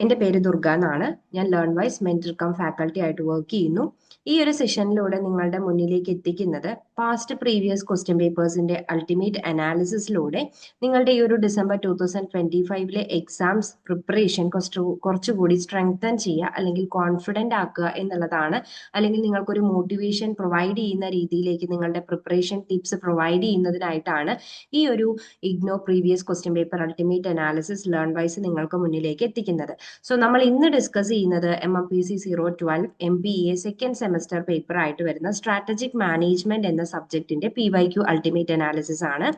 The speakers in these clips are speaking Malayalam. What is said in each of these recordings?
എന്റെ പേര് ദുർഗ എന്നാണ്. ഞാൻ learn wise mentor cum faculty ആയിട്ട് വർക്ക് ചെയ്യുന്നു. ഈ ഒരു സെഷനിലൂടെ നിങ്ങളുടെ മുന്നിലേക്ക് എത്തിക്കുന്നത് പാസ്റ്റ് പ്രീവിയസ് ക്വസ്റ്റ്യൻ പേപ്പേഴ്സിന്റെ അൾട്ടിമേറ്റ് അനാലിസിസിലൂടെ നിങ്ങളുടെ ഈ ഒരു ഡിസംബർ ടൂ തൗസൻഡ് ട്വന്റി ഫൈവിലെ എക്സാംസ് പ്രിപ്പറേഷൻ കുറച്ച് കുറച്ചുകൂടി സ്ട്രെങ്തൻ ചെയ്യുക അല്ലെങ്കിൽ കോൺഫിഡന്റ് ആക്കുക എന്നുള്ളതാണ്. അല്ലെങ്കിൽ നിങ്ങൾക്കൊരു മോട്ടിവേഷൻ പ്രൊവൈഡ് ചെയ്യുന്ന രീതിയിലേക്ക് നിങ്ങളുടെ പ്രിപ്പറേഷൻ ടിപ്സ് പ്രൊവൈഡ് ചെയ്യുന്നതിനായിട്ടാണ് ഈ ഒരു IGNOU previous question paper ultimate analysis learn wise നിങ്ങൾക്ക് മുന്നിലേക്ക് എത്തിക്കുന്നത്. സോ നമ്മൾ ഇന്ന് ഡിസ്കസ് ചെയ്യുന്നത് M M P C zero twelve M P A second semester paper ആയിട്ട് വരുന്ന സ്ട്രാറ്റജിക് മാനേജ്മെന്റ് എന്ന സബ്ജക്റ്റിന്റെ P Y Q ultimate analysis ആണ്.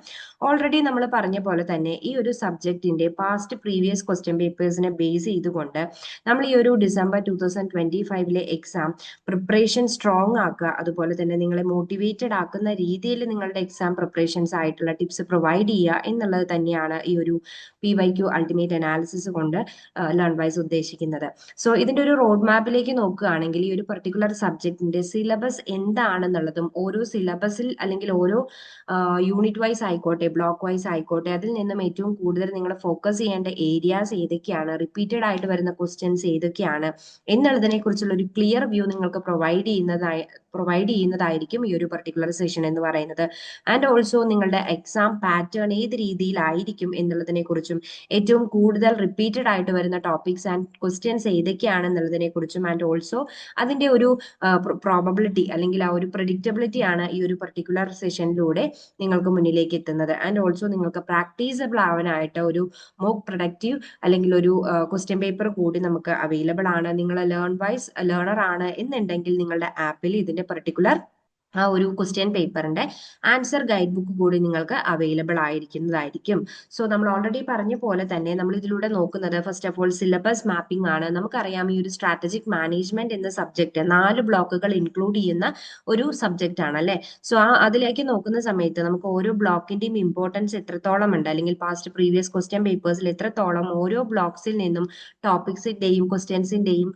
ഓൾറെഡി നമ്മൾ പറഞ്ഞ പോലെ തന്നെ ഈ ഒരു സബ്ജക്റ്റിന്റെ പാസ്റ്റ് പ്രീവിയസ് ക്വസ്റ്റ്യൻ പേപ്പേഴ്സിനെ ബേസ് ചെയ്തുകൊണ്ട് നമ്മൾ ഈ ഒരു ഡിസംബർ ടൂ തൗസൻഡ് ട്വന്റി ഫൈവിലെ എക്സാം പ്രിപ്പറേഷൻ സ്ട്രോങ് ആക്കുക. അതുപോലെ തന്നെ നിങ്ങളെ മോട്ടിവേറ്റഡ് ആക്കുന്ന രീതിയിൽ നിങ്ങളുടെ എക്സാം പ്രിപ്പറേഷൻസ് ആയിട്ടുള്ള ടിപ്സ് പ്രൊവൈഡ് ചെയ്യുക എന്നുള്ളത് തന്നെയാണ് ഈ ഒരു P Y Q ultimate analysis കൊണ്ട് ലേൺ വൈസ് ഉദ്ദേശിക്കുന്നത്. സോ ഇതിന്റെ ഒരു റോഡ് മാപ്പിലേക്ക് നോക്കുകയാണെങ്കിൽ ഈ ഒരു പെർട്ടിക്കുലർ സബ്ജക്റ്റിന്റെ സിലബസ് എന്താണെന്നുള്ളതും ഓരോ സിലബസിൽ അല്ലെങ്കിൽ ഓരോ യൂണിറ്റ് വൈസ് ആയിക്കോട്ടെ ബ്ലോക്ക് വൈസ് ആയിക്കോട്ടെ. അതിൽ നിന്നും ഏറ്റവും കൂടുതൽ നിങ്ങൾ ഫോക്കസ് ചെയ്യേണ്ട ഏരിയാസ് ഏതൊക്കെയാണ്? റിപ്പീറ്റഡ് ആയിട്ട് വരുന്ന ക്വസ്റ്റ്യൻസ് ഏതൊക്കെയാണ്? എന്നുള്ളതിനെ കുറിച്ചുള്ള ഒരു ക്ലിയർ വ്യൂ നിങ്ങൾക്ക് പ്രൊവൈഡ് ചെയ്യുന്നതായി പ്രൊവൈഡ് ചെയ്യുന്നതായിരിക്കും ഈ ഒരു പെർട്ടിക്കുലർ സെഷൻ എന്ന് പറയുന്നത്. ആൻഡ് ഓൾസോ നിങ്ങളുടെ എക്സാം പാറ്റേൺ ഏത് രീതിയിലായിരിക്കും എന്നുള്ളതിനെ കുറിച്ചും ഏറ്റവും കൂടുതൽ റിപ്പീറ്റഡ് ആയിട്ട് വരുന്ന ടോപ്പിക്സ് ആൻഡ് ക്വസ്റ്റ്യൻസ് ഏതൊക്കെയാണെന്നുള്ളതിനെ കുറിച്ചും ആൻഡ് ഓൾസോ അതിന്റെ ഒരു പ്രോബബിലിറ്റി അല്ലെങ്കിൽ ആ ഒരു പ്രഡിക്റ്റബിലിറ്റി ആണ് ഈ ഒരു പെർട്ടിക്കുലർ സെഷനിലൂടെ നിങ്ങൾക്ക് മുന്നിലേക്ക് എത്തുന്നത്. ആൻഡ് ഓൾസോ നിങ്ങൾക്ക് പ്രാക്ടീസബിൾ ആവാനായിട്ട് ഒരു മോക്ക് പ്രൊഡക്റ്റീവ് അല്ലെങ്കിൽ ഒരു ക്വസ്റ്റ്യൻ പേപ്പർ കൂടി നമുക്ക് അവൈലബിൾ ആണ്. നിങ്ങൾ ലേൺ വൈസ് ലേണർ ആണ് എന്നുണ്ടെങ്കിൽ നിങ്ങളുടെ ആപ്പിൽ ഇതിന്റെ പെർട്ടിക്കുലർ ആ ഒരു ക്വസ്റ്റ്യൻ പേപ്പറിന്റെ ആൻസർ ഗൈഡ് ബുക്ക് കൂടി നിങ്ങൾക്ക് അവൈലബിൾ ആയിരിക്കുന്നതായിരിക്കും. സോ നമ്മൾ ഓൾറെഡി പറഞ്ഞ പോലെ തന്നെ നമ്മൾ ഇതിലൂടെ നോക്കുന്നത് first of all syllabus mapping ആണ്. നമുക്കറിയാം ഈ ഒരു സ്ട്രാറ്റജിക് മാനേജ്മെന്റ് എന്ന സബ്ജക്ട് നാല് ബ്ലോക്കുകൾ ഇൻക്ലൂഡ് ചെയ്യുന്ന ഒരു സബ്ജക്റ്റ് ആണ് അല്ലെ? സോ ആ അതിലേക്ക് നോക്കുന്ന സമയത്ത് നമുക്ക് ഓരോ ബ്ലോക്കിന്റെയും ഇമ്പോർട്ടൻസ് എത്രത്തോളം ഉണ്ട്? അല്ലെങ്കിൽ പാസ്റ്റ് പ്രീവിയസ് ക്വസ്റ്റ്യൻ പേപ്പേഴ്സിൽ എത്രത്തോളം ഓരോ ബ്ലോക്സിൽ നിന്നും ടോപ്പിക്സിന്റെയും ക്വസ്റ്റ്യൻസിന്റെയും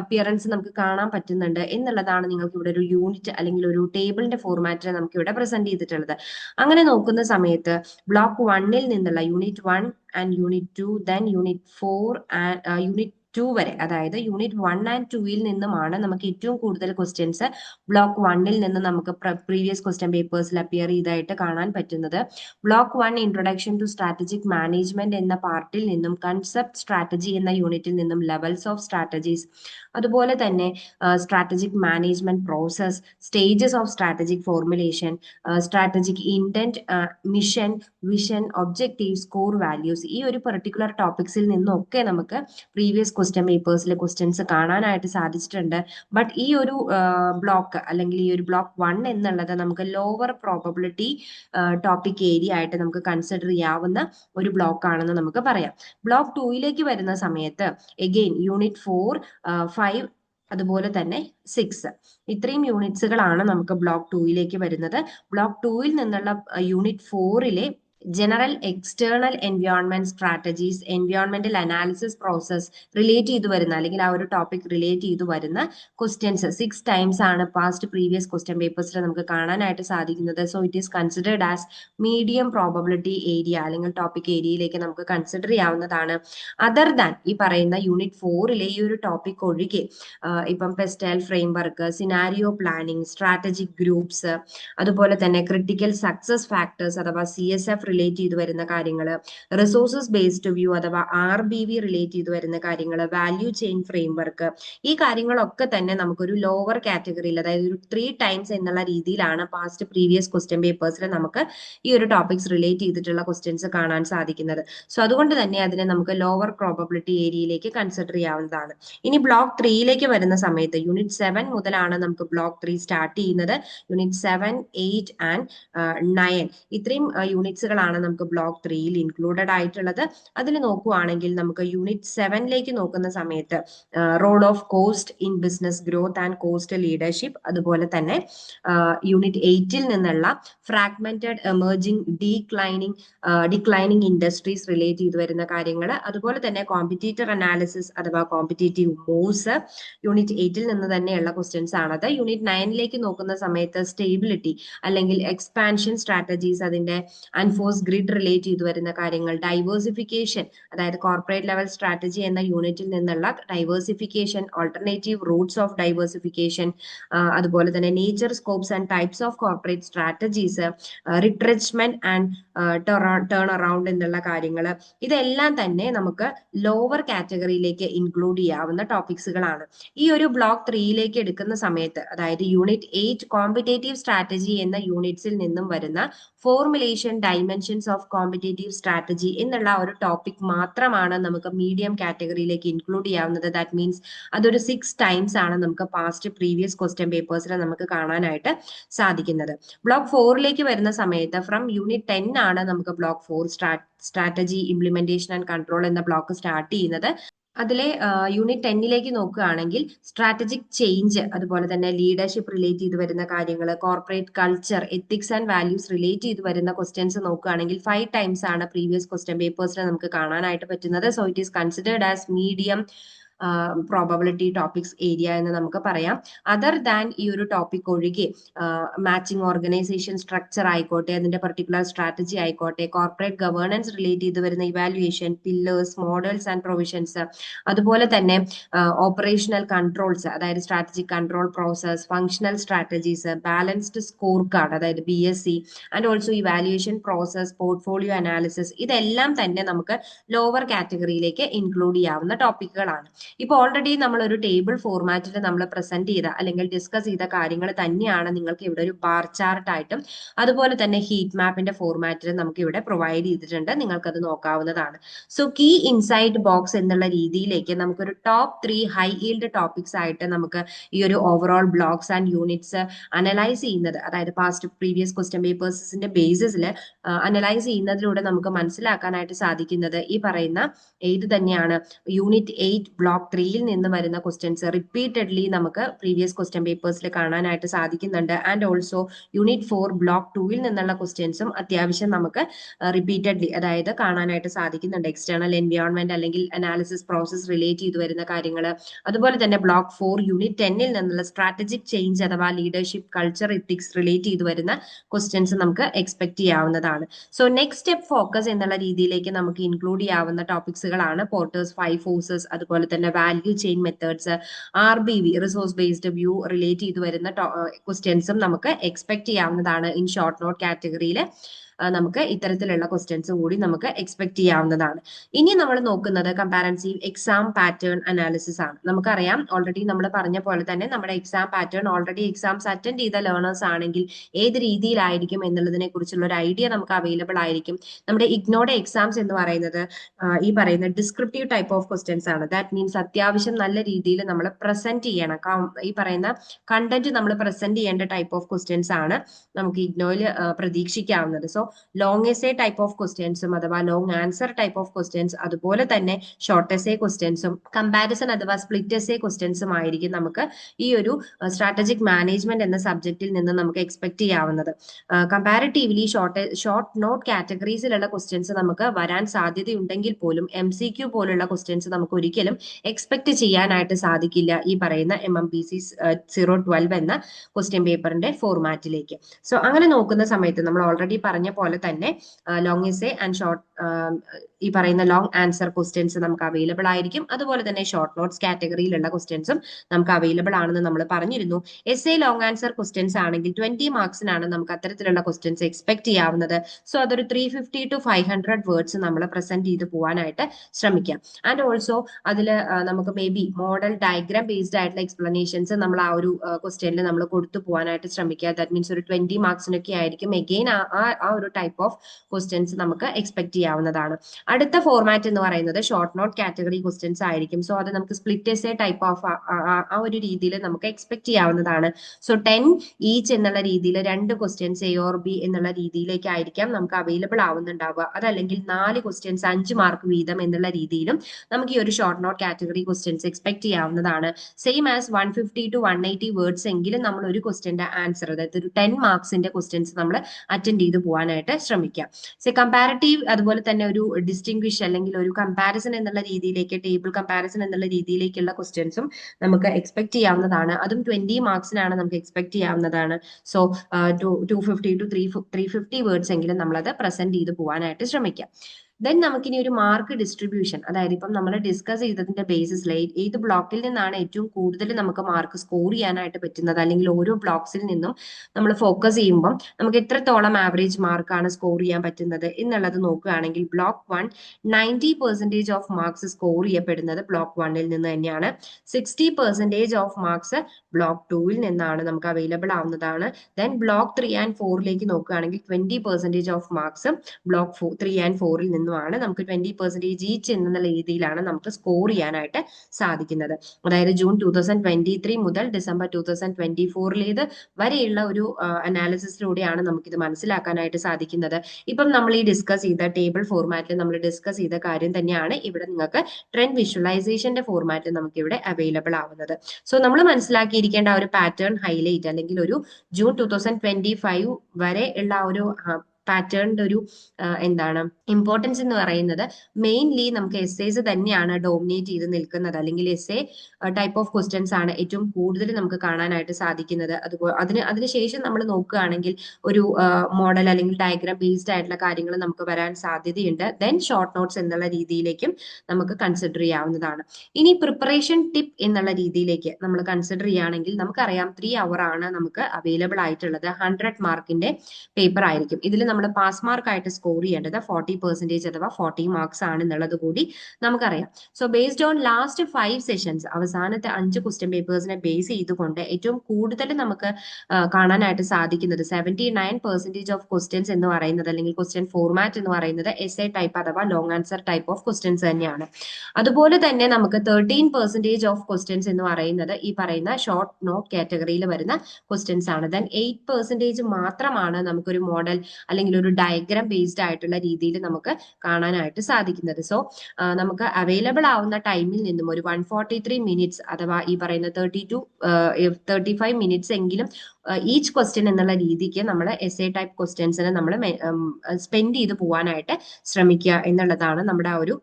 അപ്പിയറൻസ് നമുക്ക് കാണാൻ പറ്റുന്നുണ്ട് എന്നുള്ളതാണ് നിങ്ങൾക്ക് ഇവിടെ ഒരു യൂണിറ്റ് അല്ലെങ്കിൽ ഒരു ടേബിളിന്റെ ഫോർമാറ്റിൽ നമുക്ക് ഇവിടെ പ്രസന്റ് ചെയ്തിട്ടുള്ളത്. അങ്ങനെ നോക്കുന്ന സമയത്ത് ബ്ലോക്ക് വണ്ണിൽ നിന്നുള്ള unit one and unit two then unit four and unit two വരെ. അതായത് യൂണിറ്റ് വൺ ആൻഡ് ടുവിൽ നിന്നുമാണ് നമുക്ക് ഏറ്റവും കൂടുതൽ ക്വസ്റ്റ്യൻസ് ബ്ലോക്ക് വണ്ണിൽ നിന്ന് നമുക്ക് പ്രീവിയസ് ക്വസ്റ്റ്യൻ പേപ്പേഴ്സിൽ അപ്പിയർ ചെയ്തായിട്ട് കാണാൻ പറ്റുന്നത്. Block one introduction to strategic management എന്ന പാർട്ടിൽ നിന്നും കൺസെപ്റ്റ് സ്ട്രാറ്റജി എന്ന യൂണിറ്റിൽ നിന്നും ലെവൽസ് ഓഫ് സ്ട്രാറ്റജീസ് അതുപോലെ തന്നെ strategic management process stages of strategic formulation strategic intent mission vision objective score values ഈ ഒരു പെർട്ടിക്കുലർ ടോപ്പിക്സിൽ നിന്നൊക്കെ നമുക്ക് പ്രീവിയസ് ക്വസ്റ്റ്യൻ പേപ്പേഴ്സിലെ ക്വസ്റ്റ്യൻസ് കാണാനായിട്ട് സാധിച്ചിട്ടുണ്ട്. ബട്ട് ഈ ഒരു ബ്ലോക്ക് അല്ലെങ്കിൽ ഈ ഒരു ബ്ലോക്ക് വൺ എന്നുള്ളത് നമുക്ക് ലോവർ പ്രോബബിലിറ്റി ടോപ്പിക് ഏരിയ ആയിട്ട് നമുക്ക് കൺസിഡർ ചെയ്യാവുന്ന ഒരു ബ്ലോക്ക് ആണെന്ന് നമുക്ക് പറയാം. ബ്ലോക്ക് ടൂയിലേക്ക് വരുന്ന സമയത്ത് എഗെയിൻ യൂണിറ്റ് ഫോർ ഫൈവ് അതുപോലെ തന്നെ സിക്സ് ഇത്രയും യൂണിറ്റ്സുകളാണ് നമുക്ക് ബ്ലോക്ക് ടൂയിലേക്ക് വരുന്നത്. ബ്ലോക്ക് ടൂയിൽ നിന്നുള്ള യൂണിറ്റ് ഫോറിലെ ജനറൽ എക്സ്റ്റേണൽ എൻവയോൺമെന്റ് സ്ട്രാറ്റജീസ് എൻവയോൺമെന്റൽ അനാലിസിസ് പ്രോസസ് റിലേറ്റ് ചെയ്തു വരുന്ന അല്ലെങ്കിൽ ആ ഒരു ടോപ്പിക് റിലേറ്റ് ചെയ്തു വരുന്ന ക്വസ്റ്റ്യൻസ് സിക്സ് ടൈംസ് ആണ് പാസ്റ്റ് പ്രീവിയസ് ക്വസ്റ്റ്യൻ പേപ്പേഴ്സിൽ നമുക്ക് കാണാനായിട്ട് സാധിക്കുന്നത്. So it is considered as medium probability area അല്ലെങ്കിൽ ടോപ്പിക് ഏരിയയിലേക്ക് നമുക്ക് കൺസിഡർ ചെയ്യാവുന്നതാണ്. അതർ ദാൻ ഈ പറയുന്ന യൂണിറ്റ് ഫോറിലെ ഈ ഒരു ടോപ്പിക് ഒഴികെ ഇപ്പം PESTLE framework scenario planning strategic groups അതുപോലെ തന്നെ ക്രിട്ടിക്കൽ സക്സസ് ഫാക്ടേഴ്സ് അഥവാ സി എസ് എഫ് റിലേറ്റ് ചെയ്ത് വരുന്ന കാര്യങ്ങൾ റിസോഴ്സസ് ബേസ്ഡ് വ്യൂ അഥവാ ആർ ബി വി റിലേറ്റ് ചെയ്ത് വരുന്ന കാര്യങ്ങൾ വാല്യൂ ചെയിൻ ഫ്രെയിംവർക്ക് ഈ കാര്യങ്ങളൊക്കെ തന്നെ നമുക്കൊരു ലോവർ കാറ്റഗറിയിൽ അതായത് ഒരു ത്രീ ടൈംസ് എന്നുള്ള രീതിയിലാണ് പാസ്റ്റ് പ്രീവിയസ് ക്വസ്റ്റ്യൻ പേപ്പേഴ്സിൽ നമുക്ക് ഈ ഒരു ടോപ്പിക്സ് റിലേറ്റ് ചെയ്തിട്ടുള്ള ക്വസ്റ്റ്യൻസ് കാണാൻ സാധിക്കുന്നത്. സോ അതുകൊണ്ട് തന്നെ അതിനെ നമുക്ക് ലോവർ പ്രോബബിലിറ്റി ഏരിയയിലേക്ക് കൺസിഡർ ചെയ്യാവുന്നതാണ്. ഇനി ബ്ലോക്ക് ത്രീയിലേക്ക് വരുന്ന സമയത്ത് യൂണിറ്റ് സെവൻ മുതലാണ് നമുക്ക് ബ്ലോക്ക് ത്രീ സ്റ്റാർട്ട് ചെയ്യുന്നത്. Unit seven eight and nine ഇത്രയും യൂണിറ്റ്സുകളാണ് നമുക്ക് ബ്ലോക്ക് ത്രീയിൽ ഇൻക്ലൂഡഡ് ആയിട്ടുള്ളത്. അതിൽ നോക്കുവാണെങ്കിൽ നമുക്ക് യൂണിറ്റ് സെവനിലേക്ക് നോക്കുന്ന സമയത്ത് role of cost in business growth and cost leadership അതുപോലെ തന്നെ യൂണിറ്റ് എയ്റ്റിൽ നിന്നുള്ള fragmented emerging declining declining industries relate ചെയ്ത് വരുന്ന കാര്യങ്ങൾ അതുപോലെ തന്നെ കോമ്പറ്റീറ്റർ അനാലിസിസ് അഥവാ കോമ്പറ്റേറ്റീവ് മൂവ്സ് യൂണിറ്റ് എയ്റ്റിൽ നിന്ന് തന്നെയുള്ള ക്വസ്റ്റ്യൻസ് ആണത്. യൂണിറ്റ് നയനിലേക്ക് നോക്കുന്ന സമയത്ത് സ്റ്റേബിലിറ്റി അല്ലെങ്കിൽ എക്സ്പാൻഷൻ സ്ട്രാറ്റജീസ് അതിന്റെ അൻഫോഴ്സ് ഗ്രിഡ് റിലേറ്റ് ചെയ്ത് വരുന്ന കാര്യങ്ങൾ ഡൈവേഴ്സിഫിക്കേഷൻ അതായത് കോർപ്പറേറ്റ് ലെവൽ സ്ട്രാറ്റജി എന്ന യൂണിറ്റിൽ നിന്നുള്ള diversification alternative routes of diversification അതുപോലെ തന്നെ nature scopes and types of corporate strategies retrenchment and turnaround എന്നുള്ള കാര്യങ്ങൾ ഇതെല്ലാം തന്നെ നമുക്ക് ലോവർ കാറ്റഗറിയിലേക്ക് ഇൻക്ലൂഡ് ചെയ്യാവുന്ന ടോപ്പിക്സുകളാണ് ഈ ഒരു ബ്ലോക്ക് ത്രീയിലേക്ക് എടുക്കുന്ന സമയത്ത് അതായത് യൂണിറ്റ് എയ്റ്റ് കോമ്പറ്റേറ്റീവ് സ്ട്രാറ്റജി എന്ന യൂണിറ്റ്സിൽ നിന്നും വരുന്ന formulation dimensions of competitive strategy എന്നുള്ള ഒരു ടോപ്പിക് മാത്രമാണ് നമുക്ക് മീഡിയം കാറ്റഗറിയിലേക്ക് ഇൻക്ലൂഡ് ചെയ്യാവുന്നത്. ദാറ്റ് മീൻസ് അതൊരു സിക്സ് ടൈംസ് ആണ് നമുക്ക് പാസ്റ്റ് പ്രീവിയസ് ക്വസ്റ്റ്യൻ പേപ്പേഴ്സിൽ നമുക്ക് കാണാനായിട്ട് സാധിക്കുന്നത്. ബ്ലോക്ക് ഫോറിലേക്ക് വരുന്ന സമയത്ത് ഫ്രം യൂണിറ്റ് ടെൻ ആണ് നമുക്ക് block four strategy implementation and control എന്ന ബ്ലോക്ക് സ്റ്റാർട്ട് ചെയ്യുന്നത്. അതിലെ യൂണിറ്റ് ടെന്നിലേക്ക് നോക്കുകയാണെങ്കിൽ സ്ട്രാറ്റജിക് ചേഞ്ച് അതുപോലെ തന്നെ ലീഡർഷിപ്പ് റിലേറ്റ് ചെയ്ത് വരുന്ന കാര്യങ്ങൾ corporate culture ethics and values relate ചെയ്ത് വരുന്ന ക്വസ്റ്റ്യൻസ് നോക്കുകയാണെങ്കിൽ ഫൈവ് ടൈംസ് ആണ് പ്രീവിയസ് ക്വസ്റ്റ്യൻ പേപ്പേഴ്സിൽ നമുക്ക് കാണാനായിട്ട് പറ്റുന്നത്. So it is considered as medium probability topics area എന്ന് നമുക്ക് പറയാം. അതർ ദാൻ ഈ ഒരു ടോപ്പിക് ഒഴികെ മാച്ചിങ് ഓർഗനൈസേഷൻ സ്ട്രക്ചർ ആയിക്കോട്ടെ അതിന്റെ പെർട്ടിക്കുലർ സ്ട്രാറ്റജി ആയിക്കോട്ടെ കോർപ്പറേറ്റ് ഗവേണൻസ് റിലേറ്റ് ചെയ്ത് വരുന്ന evaluation pillars models and provisions അതുപോലെ തന്നെ ഓപ്പറേഷണൽ കൺട്രോൾസ് അതായത് strategic control process functional strategies balanced scorecard അതായത് B S C and also evaluation process portfolio analysis ഇതെല്ലാം തന്നെ നമുക്ക് ലോവർ കാറ്റഗറിയിലേക്ക് ഇൻക്ലൂഡ് ചെയ്യാവുന്ന ടോപ്പിക്കുകളാണ് ഇപ്പൊ ഓൾറെഡി നമ്മൾ ഒരു ടേബിൾ ഫോർമാറ്റിൽ നമ്മൾ പ്രസന്റ് ചെയ്ത അല്ലെങ്കിൽ ഡിസ്കസ് ചെയ്ത കാര്യങ്ങൾ തന്നെയാണ് നിങ്ങൾക്ക് ഇവിടെ ഒരു ബാർ ചാർട്ട് അതുപോലെ തന്നെ ഹീറ്റ് മാപ്പിന്റെ ഫോർമാറ്റിൽ നമുക്ക് ഇവിടെ പ്രൊവൈഡ് ചെയ്തിട്ടുണ്ട്. നിങ്ങൾക്ക് അത് നോക്കാവുന്നതാണ്. സോ കീ ഇൻസൈറ്റ് ബോക്സ് എന്നുള്ള രീതിയിലേക്ക് നമുക്കൊരു top three high yield topics ആയിട്ട് നമുക്ക് ഈ ഒരു overall blocks and units analyse ചെയ്യുന്നത് അതായത് പാസ്റ്റ് പ്രീവിയസ് ക്വസ്റ്റ്യൻ പേപ്പേഴ്സിന്റെ ബേസിസിൽ അനലൈസ് ചെയ്യുന്നതിലൂടെ നമുക്ക് മനസ്സിലാക്കാനായിട്ട് സാധിക്കുന്നത് ഈ പറയുന്ന ഏത് തന്നെയാണ്? യൂണിറ്റ് എയ്റ്റ് ബ്ലോക്ക് ത്രീയിൽ നിന്ന് വരുന്ന ക്വസ്റ്റ്യൻസ് റിപ്പീറ്റഡ്ലി നമുക്ക് പ്രീവിയസ് ക്വസ്റ്റ്യൻ പേപ്പേഴ്സിൽ കാണാനായിട്ട് സാധിക്കുന്നുണ്ട്. And also unit four block ടൂവിൽ നിന്നുള്ള ക്വസ്റ്റ്യൻസും അത്യാവശ്യം നമുക്ക് റിപ്പീറ്റഡ്ലി അതായത് കാണാനായിട്ട് സാധിക്കുന്നുണ്ട്. എക്സ്റ്റേണൽ എൻവയോൺമെന്റ് അല്ലെങ്കിൽ അനാലിസിസ് പ്രോസസ് റിലേറ്റ് ചെയ്ത് വരുന്ന കാര്യങ്ങൾ അതുപോലെ തന്നെ ബ്ലോക്ക് ഫോർ യൂണിറ്റ് ടെന്നിൽ നിന്നുള്ള സ്ട്രാറ്റജിക് ചേഞ്ച് അഥവാ ലീഡർഷിപ്പ് കൾച്ചർ എത്തിക്സ് റിലേറ്റ് ചെയ്ത് വരുന്ന ക്വസ്റ്റ്യൻസ് നമുക്ക് എക്സ്പെക്ട് ചെയ്യാവുന്നതാണ്. സോ നെക്സ്റ്റ് സ്റ്റെപ്പ് ഫോക്കസ് എന്നുള്ള രീതിയിലേക്ക് നമുക്ക് ഇൻക്ലൂഡ് ചെയ്യാവുന്ന ടോപ്പിക്സുകളാണ് പോർട്ടേഴ്സ് ഫൈവ് ഫോഴ്സസ് അതുപോലെ തന്നെ value chain methods R B V resource based view relate ചെയ്ത് വരുന്ന ക്വസ്റ്റ്യൻസും നമുക്ക് എക്സ്പെക്ട് ചെയ്യാവുന്നതാണ് ഇൻ ഷോർട്ട് നോട്ട് കാറ്റഗറിയിൽ നമുക്ക് ഇത്തരത്തിലുള്ള ക്വസ്റ്റ്യൻസ് കൂടി നമുക്ക് എക്സ്പെക്ട് ചെയ്യാവുന്നതാണ്. ഇനി നമ്മൾ നോക്കുന്നത് കമ്പാരൻസീവ് എക്സാം പാറ്റേൺ അനാലിസിസ് ആണ്. നമുക്കറിയാം ഓൾറെഡി നമ്മൾ പറഞ്ഞ പോലെ തന്നെ നമ്മുടെ exam pattern already exams attend ചെയ്ത ലേണേഴ്സ് ആണെങ്കിൽ ഏത് രീതിയിലായിരിക്കും എന്നുള്ളതിനെ കുറിച്ചുള്ള ഒരു ഐഡിയ നമുക്ക് അവൈലബിൾ ആയിരിക്കും. നമ്മുടെ ഇഗ്നോർഡ് എക്സാംസ് എന്ന് പറയുന്നത് ഈ പറയുന്ന ഡിസ്ക്രിപ്റ്റീവ് ടൈപ്പ് ഓഫ് ക്വസ്റ്റ്യൻസ് ആണ്. ദാറ്റ് മീൻസ് അത്യാവശ്യം നല്ല രീതിയിൽ നമ്മൾ പ്രസന്റ് ചെയ്യണം. ഈ പറയുന്ന കണ്ടന്റ് നമ്മൾ പ്രസന്റ് ചെയ്യേണ്ട ടൈപ്പ് ഓഫ് ക്വസ്റ്റ്യൻസ് ആണ് നമുക്ക് ഇഗ്നോയിൽ പ്രതീക്ഷിക്കാവുന്നത്. So long essay type of ക്വസ്റ്റ്യൻസും അഥവാ long answer type of questions അതുപോലെ തന്നെ ഷോർട്ട് എസേ ക്വസ്റ്റ്യൻസും കമ്പാരിസൺ അഥവാ സ്പ്ലിറ്റ് എസേ ക്വസ്റ്റ്യൻസും ആയിരിക്കും നമുക്ക് ഈ ഒരു സ്ട്രാറ്റജിക് മാനേജ്മെന്റ് എന്ന സബ്ജക്റ്റിൽ നിന്ന് നമുക്ക് എക്സ്പെക്ട് ചെയ്യാവുന്നത്. കമ്പാരിറ്റീവ്ലി ഷോർട്ട് ഷോർട്ട് നോട്ട് കാറ്റഗറീസിലുള്ള ക്വസ്റ്റ്യൻസ് നമുക്ക് വരാൻ സാധ്യതയുണ്ടെങ്കിൽ പോലും എം സി ക്യു പോലുള്ള ക്വസ്റ്റ്യൻസ് നമുക്ക് ഒരിക്കലും എക്സ്പെക്ട് ചെയ്യാനായിട്ട് സാധിക്കില്ല ഈ പറയുന്ന M M P C zero twelve എന്ന ക്വസ്റ്റ്യൻ പേപ്പറിന്റെ ഫോർമാറ്റിലേക്ക് സോ അങ്ങനെ നോക്കുന്ന സമയത്ത് നമ്മൾ ഓൾറെഡി പറഞ്ഞ പോലെ തന്നെ ലോങ് എ ആൻഡ് ഷോർട്ട് ഈ പറയുന്ന ലോങ് ആൻസർ ക്വസ്റ്റ്യൻസ് നമുക്ക് അവൈലബിൾ ആയിരിക്കും. അതുപോലെ തന്നെ ഷോർട്ട് നോട്ട്സ് കാറ്റഗറിയിലുള്ള ക്വസ്റ്റ്യൻസും നമുക്ക് അവൈലബിൾ ആണെന്ന് നമ്മൾ പറഞ്ഞിരുന്നു. S A long answer questions ആണെങ്കിൽ ട്വന്റി മാർക്സിനാണ് നമുക്ക് അത്തരത്തിലുള്ള ക്വസ്റ്റ്യൻസ് എക്സ്പെക്ട് ചെയ്യാവുന്നത്. സോ അതൊരു three fifty to five hundred words നമ്മൾ പ്രസന്റ് ചെയ്ത് പോകാനായിട്ട് ശ്രമിക്കാം. ആൻഡ് ഓൾസോ അതിൽ നമുക്ക് maybe model diagram based ആയിട്ടുള്ള എക്സ്പ്ലനേഷൻസ് നമ്മൾ ആ ഒരു ക്വസ്റ്റ്യനിൽ നമ്മൾ കൊടുത്തു പോകാനായിട്ട് ശ്രമിക്കുക ദാറ്റ് മീൻസ് ഒരു ട്വന്റി മാർക്സിനൊക്കെ ആയിരിക്കും. എഗെയിൻ ആ ഒരു ടൈപ്പ് ഓഫ് ക്വസ്റ്റ്യൻസ് നമുക്ക് എക്സ്പെക്ട് ചെയ്യാവുന്നതാണ്. അടുത്ത ഫോർമാറ്റ് എന്ന് പറയുന്നത് ഷോർട്ട് നോട്ട് കാറ്റഗറി ക്വസ്റ്റ്യൻസ് ആയിരിക്കും. സോ അത് നമുക്ക് split S A type of ആ ഒരു രീതിയിൽ നമുക്ക് എക്സ്പെക്ട് ചെയ്യാവുന്നതാണ്. സോ ടെൻ ഈച്ച് എന്നുള്ള രീതിയിൽ രണ്ട് ക്വസ്റ്റ്യൻസ് എ ഓർ ബി എന്നുള്ള രീതിയിലേക്കായിരിക്കാം നമുക്ക് അവൈലബിൾ ആവുന്നുണ്ടാവുക. അതല്ലെങ്കിൽ നാല് ക്വസ്റ്റ്യൻസ് അഞ്ച് മാർക്ക് വീതം എന്നുള്ള രീതിയിലും നമുക്ക് ഈ ഒരു short note category questions expect ചെയ്യാവുന്നതാണ്. Same as one fifty to one eighty words എങ്കിലും നമ്മൾ ഒരു ക്വസ്റ്റ്യന്റെ ആൻസർ അതായത് ഒരു ടെൻ മാർക്സിന്റെ ക്വസ്റ്റ്യൻസ് നമ്മൾ അറ്റൻഡ് ചെയ്ത് പോകാനായിട്ട് ശ്രമിക്കാം. സെ കമ്പാരറ്റീവ് അതുപോലെ തന്നെ ഒരു ഡിസ്റ്റിംഗ്വിഷ് അല്ലെങ്കിൽ ഒരു കമ്പാരിസൺ എന്നുള്ള രീതിയിലേക്ക് ടേബിൾ കമ്പാരിസൺ എന്നുള്ള രീതിയിലേക്കുള്ള ക്വസ്റ്റ്യൻസും നമുക്ക് എക്സ്പെക്ട് ചെയ്യാവുന്നതാണ്. അതും ട്വന്റി മാർക്സിനാണ് നമുക്ക് എക്സ്പെക്ട് ചെയ്യാവുന്നതാണ്. So two fifty to three three fifty words എങ്കിലും നമ്മളത് പ്രസന്റ് ചെയ്ത് പോകാനായിട്ട് ശ്രമിക്കാം. ദെൻ നമുക്കിനി ഒരു മാർക്ക് ഡിസ്ട്രിബ്യൂഷൻ അതായത് ഇപ്പം നമ്മൾ ഡിസ്കസ് ചെയ്തതിന്റെ ബേസിസിൽ ഏത് ബ്ലോക്കിൽ നിന്നാണ് ഏറ്റവും കൂടുതൽ നമുക്ക് മാർക്ക് സ്കോർ ചെയ്യാനായിട്ട് പറ്റുന്നത്? അല്ലെങ്കിൽ ഓരോ ബ്ലോക്സിൽ നിന്നും നമ്മൾ ഫോക്കസ് ചെയ്യുമ്പോൾ നമുക്ക് എത്രത്തോളം ആവറേജ് മാർക്കാണ് സ്കോർ ചെയ്യാൻ പറ്റുന്നത് എന്നുള്ളത് നോക്കുകയാണെങ്കിൽ block one ninety percentage of marks score ചെയ്യപ്പെടുന്നത് ബ്ലോക്ക് വണ്ണിൽ നിന്ന് തന്നെയാണ്. Sixty percentage of marks block ടൂവിൽ നിന്നാണ് നമുക്ക് അവൈലബിൾ ആവുന്നതാണ്. ദെൻ ബ്ലോക്ക് ത്രീ ആൻഡ് ഫോറിലേക്ക് നോക്കുകയാണെങ്കിൽ twenty percentage of marks block three and ഫോറിൽ നിന്നുമാണ് നമുക്ക് ട്വന്റി പെർസെന്റേജ് ഈച്ച് എന്നുള്ള രീതിയിലാണ് നമുക്ക് സ്കോർ ചെയ്യാനായിട്ട് സാധിക്കുന്നത്. അതായത് June two thousand twenty three മുതൽ ഡിസംബർ ടൂ തൗസൻഡ് ട്വന്റി ഫോറിലേത് വരെയുള്ള ഒരു അനാലിസിസിലൂടെയാണ് നമുക്കിത് മനസ്സിലാക്കാനായിട്ട് സാധിക്കുന്നത്. ഇപ്പം നമ്മൾ ഈ ഡിസ്കസ് ചെയ്ത ടേബിൾ ഫോർമാറ്റിൽ നമ്മൾ ഡിസ്കസ് ചെയ്ത കാര്യം തന്നെയാണ് ഇവിടെ നിങ്ങൾക്ക് ട്രെൻഡ് വിഷ്വലൈസേഷന്റെ ഫോർമാറ്റിൽ നമുക്ക് ഇവിടെ അവൈലബിൾ ആവുന്നത്. സോ നമ്മൾ മനസ്സിലാക്കിയിരിക്കേണ്ട ആ ഒരു പാറ്റേൺ ഹൈലൈറ്റ് അല്ലെങ്കിൽ ഒരു June two thousand twenty five വരെ ഉള്ള ഒരു പാറ്റേണിന്റെ ഒരു എന്താണ് ഇമ്പോർട്ടൻസ് എന്ന് പറയുന്നത് മെയിൻലി നമുക്ക് എസ് എസ് തന്നെയാണ് ഡോമിനേറ്റ് ചെയ്ത് നിൽക്കുന്നത്. അല്ലെങ്കിൽ എസ് ടൈപ്പ് ഓഫ് ക്വസ്റ്റ്യൻസ് ആണ് ഏറ്റവും കൂടുതൽ നമുക്ക് കാണാനായിട്ട് സാധിക്കുന്നത്. അതുപോലെ അതിന് അതിനുശേഷം നമ്മൾ നോക്കുകയാണെങ്കിൽ ഒരു മോഡൽ അല്ലെങ്കിൽ ഡയഗ്രാം ബേസ്ഡ് ആയിട്ടുള്ള കാര്യങ്ങൾ നമുക്ക് വരാൻ സാധ്യതയുണ്ട്. ദെൻ ഷോർട്ട് നോട്ട്സ് എന്നുള്ള രീതിയിലേക്കും നമുക്ക് കൺസിഡർ ചെയ്യാവുന്നതാണ്. ഇനി പ്രിപ്പറേഷൻ ടിപ്പ് എന്നുള്ള രീതിയിലേക്ക് നമ്മൾ കൺസിഡർ ചെയ്യുകയാണെങ്കിൽ നമുക്കറിയാം ത്രീ അവർ ആണ് നമുക്ക് അവൈലബിൾ ആയിട്ടുള്ളത്. ഹൺഡ്രഡ് മാർക്കിന്റെ പേപ്പർ ആയിരിക്കും. ഇതിൽ നമ്മൾ പാസ് മാർക്ക് ആയിട്ട് സ്കോർ ചെയ്യേണ്ടത് ഫോർട്ടി പെർസെന്റേജ് അഥവാ ഫോർട്ടി മാർക്സ് ആണ് എന്നുള്ളത് കൂടി നമുക്കറിയാം. So based on last five sessions അവസാനത്തെ അഞ്ച് ക്വസ്റ്റ്യൻ പേപ്പേഴ്സിനെ ബേസ് ചെയ്തുകൊണ്ട് ഏറ്റവും കൂടുതൽ നമുക്ക് കാണാനായിട്ട് സാധിക്കുന്നത് seventy nine percentage of questions എന്ന് പറയുന്നത് അല്ലെങ്കിൽ ക്വസ്റ്റ്യൻ ഫോർമാറ്റ് എന്ന് പറയുന്നത് എസ് എ ടൈപ്പ് അഥവാ long answer type of questions തന്നെയാണ്. അതുപോലെ തന്നെ നമുക്ക് തേർട്ടീൻ പെർസെന്റേജ് ഓഫ് ക്വസ്റ്റ്യൻസ് എന്ന് പറയുന്നത് ഈ പറയുന്ന ഷോർട്ട് നോട്ട് കാറ്റഗറിയിൽ വരുന്ന ക്വസ്റ്റ്യൻസ് ആണ്. ദെൻ എയ്റ്റ് പെർസെന്റേജ് മാത്രമാണ് നമുക്കൊരു മോഡൽ അല്ലെങ്കിൽ ഒരു ഡയഗ്രാം ബേസ്ഡ് ആയിട്ടുള്ള രീതിയിൽ നമുക്ക് കാണാനായിട്ട് സാധിക്കുന്നത്. സോ നമുക്ക് അവൈലബിൾ ആവുന്ന ടൈമിൽ നിന്നും ഒരു വൺ ഫോർട്ടി ത്രീ മിനിറ്റ്സ് അഥവാ ഈ പറയുന്ന thirty to thirty five minutes എങ്കിലും ഈച്ച് ക്വസ്റ്റ്യൻ എന്നുള്ള രീതിക്ക് നമ്മൾ എസ് എ ടൈപ്പ് ക്വസ്റ്റ്യൻസിനെ നമ്മൾ സ്പെൻഡ് ചെയ്ത് പോകാനായിട്ട് ശ്രമിക്കുക എന്നുള്ളതാണ് നമ്മുടെ ആ ഒരു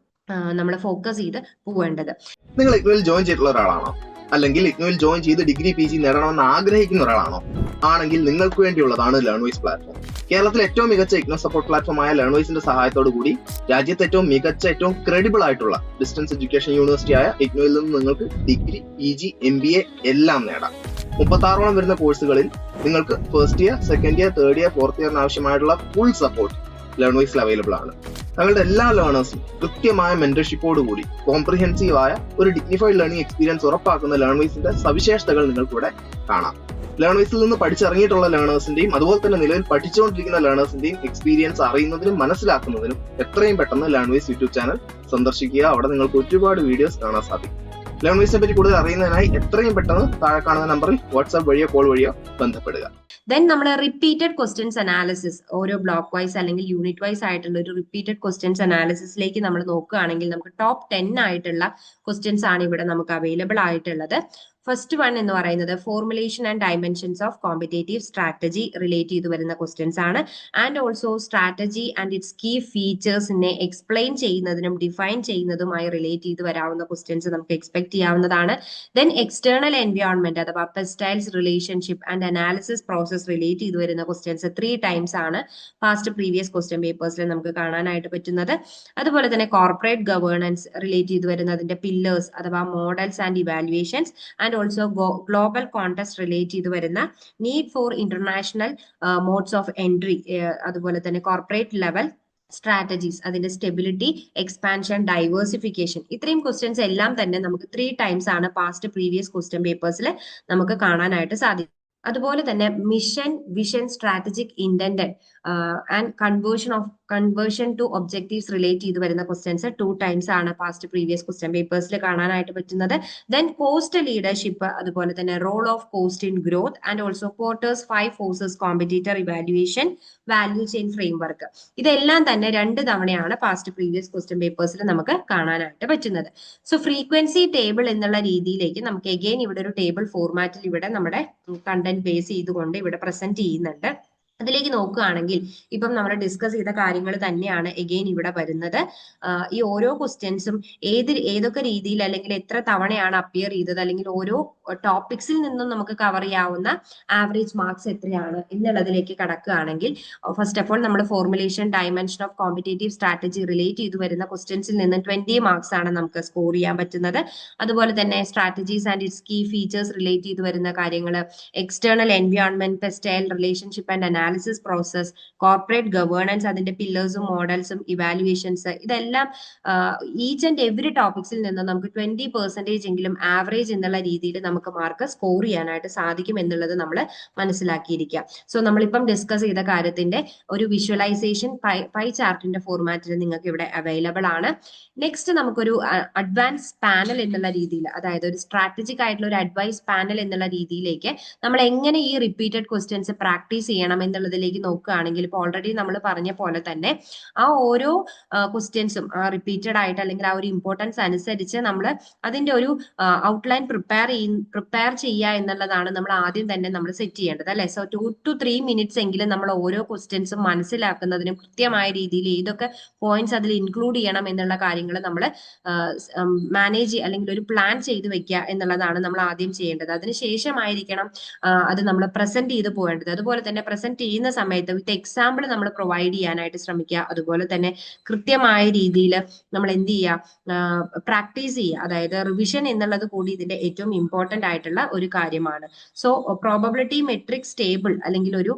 നമ്മൾ ഫോക്കസ് ചെയ്ത് പോവേണ്ടത്. നിങ്ങൾ ജോയിൻ ചെയ്തിട്ടുള്ള ഒരാളാണോ? അല്ലെങ്കിൽ ഇഗ്നോയിൽ ജോയിൻ ചെയ്ത് ഡിഗ്രി പി ജി നേടണമെന്ന് ആഗ്രഹിക്കുന്ന ഒരാളാണോ? ആണെങ്കിൽ നിങ്ങൾക്ക് വേണ്ടിയുള്ളതാണ് ലേൺവൈസ് പ്ലാറ്റ്ഫോം കേരളത്തിലെ ഏറ്റവും മികച്ച ഇഗ്നോ സപ്പോർട്ട് പ്ലാറ്റ്ഫോമായ ലേൺവൈസിന്റെ സഹായത്തോടു കൂടി രാജ്യത്തെ ഏറ്റവും മികച്ച ഏറ്റവും ക്രെഡിബിൾ ആയിട്ടുള്ള ഡിസ്റ്റൻസ് എഡ്യൂക്കേഷൻ യൂണിവേഴ്സിറ്റി ആയ ഇഗ്നോയിൽ നിന്ന് നിങ്ങൾക്ക് degree P G M B A എല്ലാം നേടാം. മുപ്പത്താറോളം വരുന്ന കോഴ്സുകളിൽ നിങ്ങൾക്ക് first year second year third year fourth ഇയറിന് ആവശ്യമായിട്ടുള്ള ഫുൾ സപ്പോർട്ട് ലേൺവൈസിൽ അവൈലബിൾ ആണ്. തങ്ങളുടെ എല്ലാ ലേണേഴ്സും കൃത്യമായ മെന്റർഷിപ്പോട് കൂടി കോംപ്രിഹെൻസീവ് ആയ ഒരു ഡിഗ്നിഫൈഡ് ലേണിംഗ് എക്സ്പീരിയൻസ് ഉറപ്പാക്കുന്ന ലേൺവൈസിന്റെ സവിശേഷതകൾ നിങ്ങൾക്കിവിടെ കാണാം. കാണാം ലേൺവൈസിൽ നിന്ന് പഠിച്ചിറങ്ങിയിട്ടുള്ള ലേണേഴ്സിന്റെയും അതുപോലെ തന്നെ നിലവിൽ പഠിച്ചുകൊണ്ടിരിക്കുന്ന ലേണേഴ്സിന്റെയും എക്സ്പീരിയൻസ് അറിയുന്നതിനും മനസ്സിലാക്കുന്നതിനും എത്രയും പെട്ടെന്ന് ലേൺവൈസ് യൂട്യൂബ് ചാനൽ സന്ദർശിക്കുക. അവിടെ നിങ്ങൾക്ക് ഒരുപാട് വീഡിയോസ് കാണാൻ സാധിക്കും. ലേൺവൈസിനെ പറ്റി കൂടുതൽ അറിയുന്നതിനായി എത്രയും പെട്ടെന്ന് താഴെ കാണുന്ന നമ്പറിൽ വാട്സ്ആപ്പ് വഴിയോ കോൾ വഴിയോ ബന്ധപ്പെടുക. ദെൻ നമ്മൾ റിപ്പീറ്റഡ് ക്വസ്റ്റ്യൻസ് അനാലിസിസ് ഓരോ ബ്ലോക്ക് വൈസ് അല്ലെങ്കിൽ യൂണിറ്റ് വൈസ് ആയിട്ടുള്ള ഒരു റിപ്പീറ്റഡ് ക്വസ്റ്റ്യൻസ് അനാലിസിസിലേക്ക് നമ്മൾ നോക്കുകയാണെങ്കിൽ നമുക്ക് ടോപ്പ് ടെൻ ആയിട്ടുള്ള ക്വസ്റ്റ്യൻസ് ആണ് ഇവിടെ നമുക്ക് അവൈലബിൾ ആയിട്ടുള്ളത്. ഫസ്റ്റ് വൺ എന്ന് പറയുന്നത് formulation and dimensions of competitive strategy relate ചെയ്ത് വരുന്ന ക്വസ്റ്റ്യൻസ് ആണ്. And also strategy and its key ഫീച്ചേഴ്സിനെ explain ചെയ്യുന്നതിനും ഡിഫൈൻ ചെയ്യുന്നതുമായി റിലേറ്റ് ചെയ്ത് വരാവുന്ന ക്വസ്റ്റ്യൻസ് നമുക്ക് എക്സ്പെക്ട് ചെയ്യാവുന്നതാണ്. ദെൻ എക്സ്റ്റേണൽ എൻവയോൺമെന്റ് അഥവാ PESTELs relationship and analysis process relate ചെയ്ത് വരുന്ന ക്വസ്റ്റ്യൻസ് ത്രീ ടൈംസ് ആണ് പാസ്റ്റ് പ്രീവിയസ് ക്വസ്റ്റ്യൻ പേപ്പേഴ്സിൽ നമുക്ക് കാണാനായിട്ട് പറ്റുന്നത്. അതുപോലെ തന്നെ കോർപ്പറേറ്റ് ഗവേണൻസ് റിലേറ്റ് ചെയ്ത് വരുന്നതിന്റെ പില്ലേഴ്സ് അഥവാ models and evaluations and also global context relate ചെയ്ത് വരുന്ന need for international modes of entry അതുപോലെ തന്നെ കോർപ്പറേറ്റ് ലെവൽ സ്ട്രാറ്റജീസ് അതിന്റെ സ്റ്റെബിലിറ്റി എക്സ്പാൻഷൻ ഡൈവേഴ്സിഫിക്കേഷൻ ഇത്രയും ക്വസ്റ്റ്യൻസ് എല്ലാം തന്നെ നമുക്ക് ത്രീ ടൈംസ് ആണ് പാസ്റ്റ് പ്രീവിയസ് ക്വസ്റ്റ്യൻ പേപ്പേഴ്സിൽ നമുക്ക് കാണാനായിട്ട് സാധിക്കും അതുപോലെ തന്നെ mission vision strategic intent and conversion of conversion to objectives relate ചെയ്ത് വരുന്ന ക്വസ്റ്റ്യൻസ് ടു ടൈംസ് ആണ് പാസ്റ്റ് പ്രീവിയസ് ക്വസ്റ്റ്യൻ പേപ്പേഴ്സിൽ കാണാനായിട്ട് പറ്റുന്നത്. ദെൻ കോസ്റ്റ് ലീഡർഷിപ്പ് അതുപോലെ തന്നെ role of cost in growth and also Porter's five forces competitor evaluation value chain framework ഇതെല്ലാം തന്നെ രണ്ട് തവണയാണ് പാസ്റ്റ് പ്രീവിയസ് ക്വസ്റ്റ്യൻ പേപ്പേഴ്സിൽ നമുക്ക് കാണാനായിട്ട് പറ്റുന്നത്. സോ ഫ്രീക്വൻസി ടേബിൾ എന്നുള്ള രീതിയിലേക്ക് നമുക്ക് എഗെയിൻ ഇവിടെ ഒരു ടേബിൾ ഫോർമാറ്റിൽ ഇവിടെ നമ്മുടെ കണ്ടന്റ് ബേസ് ചെയ്തുകൊണ്ട് ഇവിടെ പ്രസന്റ് ചെയ്യുന്നുണ്ട്. അതിലേക്ക് നോക്കുകയാണെങ്കിൽ ഇപ്പം നമ്മൾ ഡിസ്കസ് ചെയ്ത കാര്യങ്ങൾ തന്നെയാണ് എഗെയിൻ ഇവിടെ വരുന്നത്. ഈ ഓരോ ക്വസ്റ്റ്യൻസും ഏത് ഏതൊക്കെ രീതിയിൽ അല്ലെങ്കിൽ എത്ര തവണയാണ് അപ്പിയർ ചെയ്തത് അല്ലെങ്കിൽ ഓരോ ടോപ്പിക്സിൽ നിന്നും നമുക്ക് കവർ ചെയ്യാവുന്ന ആവറേജ് മാർക്സ് എത്രയാണ് എന്നുള്ളതിലേക്ക് കടക്കുകയാണെങ്കിൽ ഫസ്റ്റ് ഓഫ് ഓൾ നമ്മൾ formulation dimension of competitive strategy relate ചെയ്ത് വരുന്ന ക്വസ്റ്റ്യൻസിൽ നിന്ന് ട്വന്റി മാർക്സ് ആണ് നമുക്ക് സ്കോർ ചെയ്യാൻ പറ്റുന്നത്. അതുപോലെ തന്നെ strategies and its key features relate ചെയ്ത് വരുന്ന കാര്യങ്ങൾ external environment PESTLE relationship and analysis process corporate governance അതിന്റെ പില്ലേഴ്സും മോഡൽസും ഇവാലുവേഷൻസ് ഇതെല്ലാം ഈച്ച് ആൻഡ് എവറി ടോപ്പിക്സിൽ നിന്ന് നമുക്ക് ട്വന്റി പെർസെന്റേജ് എങ്കിലും ആവറേജ് എന്നുള്ള രീതിയിൽ നമുക്ക് മാർക്ക് സ്കോർ ചെയ്യാനായിട്ട് സാധിക്കും എന്നുള്ളത് നമ്മൾ മനസ്സിലാക്കിയിരിക്കുക സോ നമ്മളിപ്പം ഡിസ്കസ് ചെയ്ത കാര്യത്തിന്റെ ഒരു വിഷ്വലൈസേഷൻ പൈ ചാർട്ടിന്റെ ഫോർമാറ്റിൽ നിങ്ങൾക്ക് ഇവിടെ അവൈലബിൾ ആണ്. നെക്സ്റ്റ് നമുക്കൊരു അഡ്വാൻസ് പാനൽ എന്നുള്ള രീതിയിൽ അതായത് ഒരു സ്ട്രാറ്റജിക് ആയിട്ടുള്ള ഒരു അഡ്വൈസ് പാനൽ എന്നുള്ള രീതിയിലേക്ക് നമ്മൾ എങ്ങനെ ഈ റിപ്പീറ്റഡ് ക്വസ്റ്റ്യൻസ് പ്രാക്ടീസ് ചെയ്യണം എന്നുള്ളതിലേക്ക് നോക്കുകയാണെങ്കിൽ ഇപ്പോൾ ഓൾറെഡി നമ്മൾ പറഞ്ഞ പോലെ തന്നെ ആ ഓരോ ക്വസ്റ്റ്യൻസും റിപ്പീറ്റഡ് ആയിട്ട് അല്ലെങ്കിൽ ആ ഒരു ഇമ്പോർട്ടൻസ് അനുസരിച്ച് നമ്മൾ അതിന്റെ ഒരു ഔട്ട്ലൈൻ പ്രിപ്പയർ പ്രിപ്പയർ ചെയ്യുക എന്നുള്ളതാണ് നമ്മൾ ആദ്യം തന്നെ നമ്മൾ സെറ്റ് ചെയ്യേണ്ടത് അല്ലെ? So two to three minutes എങ്കിലും നമ്മൾ ഓരോ ക്വസ്റ്റ്യൻസും മനസ്സിലാക്കുന്നതിനും കൃത്യമായ രീതിയിൽ ഏതൊക്കെ പോയിന്റ്സ് അതിൽ ഇൻക്ലൂഡ് ചെയ്യണം എന്നുള്ള കാര്യങ്ങൾ നമ്മൾ മാനേജ് അല്ലെങ്കിൽ ഒരു പ്ലാൻ ചെയ്ത് വെക്കുക എന്നുള്ളതാണ് നമ്മൾ ആദ്യം ചെയ്യേണ്ടത്. അതിനുശേഷമായിരിക്കണം അത് നമ്മൾ പ്രസന്റ് ചെയ്ത് പോകേണ്ടത്. അതുപോലെ തന്നെ പ്രസന്റ് ചെയ്യുന്ന സമയത്ത് വിത്ത് എക്സാമ്പിൾ നമ്മൾ പ്രൊവൈഡ് ചെയ്യാനായിട്ട് ശ്രമിക്കുക. അതുപോലെ തന്നെ കൃത്യമായ രീതിയിൽ നമ്മൾ എന്ത് ചെയ്യുക? പ്രാക്ടീസ് ചെയ്യുക. അതായത് റിവിഷൻ എന്നുള്ളത് കൂടി ഇതിന്റെ ഏറ്റവും ഇമ്പോർട്ടന്റ് ആയിട്ടുള്ള ഒരു കാര്യമാണ്. സോ പ്രോബബിലിറ്റി മെട്രിക്സ് ടേബിൾ അല്ലെങ്കിൽ ഒരു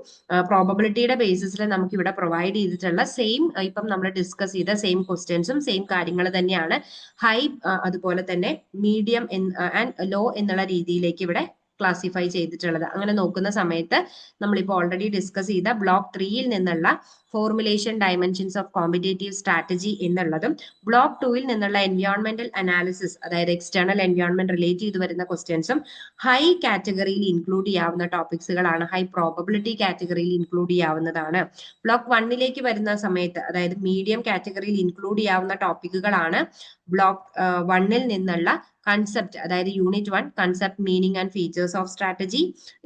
പ്രോബബിലിറ്റിയുടെ ബേസിസിൽ നമുക്ക് ഇവിടെ പ്രൊവൈഡ് ചെയ്തിട്ടുള്ള സെയിം ഇപ്പം നമ്മൾ ഡിസ്കസ് ചെയ്ത സെയിം ക്വസ്റ്റ്യൻസും സെയിം കാര്യങ്ങൾ തന്നെയാണ്. ഹൈ അതുപോലെ തന്നെ മീഡിയം ആൻഡ് ലോ എന്നുള്ള രീതിയിലേക്ക് ഇവിടെ ക്ലാസിഫൈ ചെയ്തിട്ടുള്ളത്. അങ്ങനെ നോക്കുന്ന സമയത്ത് നമ്മളിപ്പോൾ ഓൾറെഡി ഡിസ്കസ് ചെയ്ത ബ്ലോക്ക് ത്രീയിൽ നിന്നുള്ള formulation dimensions of competitive strategy എന്നുള്ളതും ബ്ലോക്ക് ടൂവിൽ നിന്നുള്ള എൻവയോൺമെന്റൽ അനാലിസിസ് അതായത് എക്സ്റ്റേണൽ എൻവയോൺമെന്റ് റിലേറ്റ് ചെയ്ത് വരുന്ന ക്വസ്റ്റ്യൻസും ഹൈ കാറ്റഗറിയിൽ ഇൻക്ലൂഡ് ചെയ്യാവുന്ന ടോപ്പിക്സുകളാണ് ഹൈ പ്രോബബിലിറ്റി കാറ്റഗറിയിൽ ഇൻക്ലൂഡ് ചെയ്യാവുന്നതാണ്. ബ്ലോക്ക് വണ്ണിലേക്ക് വരുന്ന സമയത്ത് അതായത് മീഡിയം കാറ്റഗറിയിൽ ഇൻക്ലൂഡ് ചെയ്യാവുന്ന ടോപ്പിക്കുകളാണ് ബ്ലോക്ക് വണ്ണിൽ നിന്നുള്ള കൺസെപ്റ്റ് അതായത് unit one concept meaning and features of strategy